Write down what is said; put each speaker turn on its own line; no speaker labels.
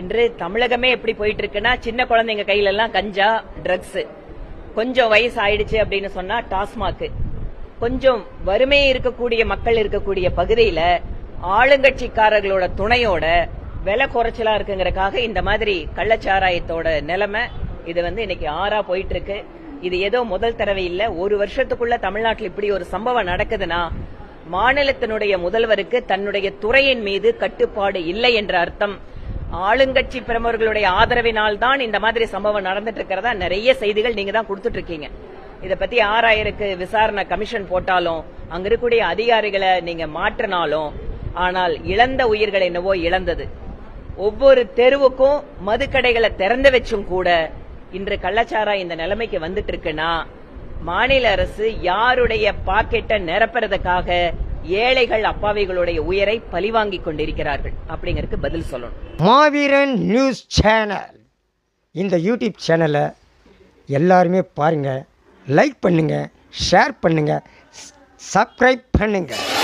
இன்று தமிழகமே எப்படி போயிட்டு இருக்குன்னா சின்ன குழந்தைங்க கையில எல்லாம் கஞ்சா ட்ரக்ஸ் கொஞ்சம் வயசு ஆயிடுச்சு அப்படின்னு சொன்னா டாஸ்மாக். கொஞ்சம் வறுமை இருக்கக்கூடிய மக்கள் இருக்கக்கூடிய பகுதியில ஆளுங்கட்சிக்காரர்களோட துணையோட விலை குறைச்சலா இருக்குங்கிறக்காக இந்த மாதிரி கள்ளச்சாராயத்தோட நிலைமை இது வந்து இன்னைக்கு ஆறா போயிட்டு இருக்கு இது ஏதோ முதல் தடவை இல்ல. ஒரு வருஷத்துக்குள்ள தமிழ்நாட்டில் இப்படி ஒரு சம்பவம் நடக்குதுன்னா மாநிலத்தினுடைய முதல்வருக்கு தன்னுடைய துறையின் மீது கட்டுப்பாடு இல்லை என்ற அர்த்தம். ஆளுங்கட்சி பிரமுகர்களுடைய ஆதரவினால் தான் இந்த மாதிரி சம்பவம் நடந்துட்டு இருக்கிறதா நிறைய செய்திகள் நீங்க தான் கொடுத்துட்டு இருக்கீங்க இதை பத்தி ஆறாயிரக்கு விசாரணை கமிஷன் போட்டாலும் அங்க இருக்கக்கூடிய அதிகாரிகளை நீங்க மாற்றினாலும் ஆனால் இழந்த உயிர்கள் என்னவோ இழந்தது. ஒவ்வொரு தெருவுக்கும் மதுக்கடைகளை திறந்து வச்சும் கூட இன்று கள்ளச்சாரா இந்த நிலைமைக்கு வந்துட்டு இருக்குன்னா மாநில அரசு யாருடைய பாக்கெட்டை நிரப்புறதுக்காக ஏழைகள் அப்பாவிகளுடைய உயரை பழிவாங்கிக் கொண்டிருக்கிறார்கள். அப்படிங்கறதுக்கு பதில் சொல்லணும்.
மாவீரன் நியூஸ் சேனல். இந்த யூடியூப் சேனலை எல்லாருமே பாருங்கள் லைக் பண்ணுங்கள் ஷேர் பண்ணுங்கள் சப்ஸ்கிரைப் பண்ணுங்கள்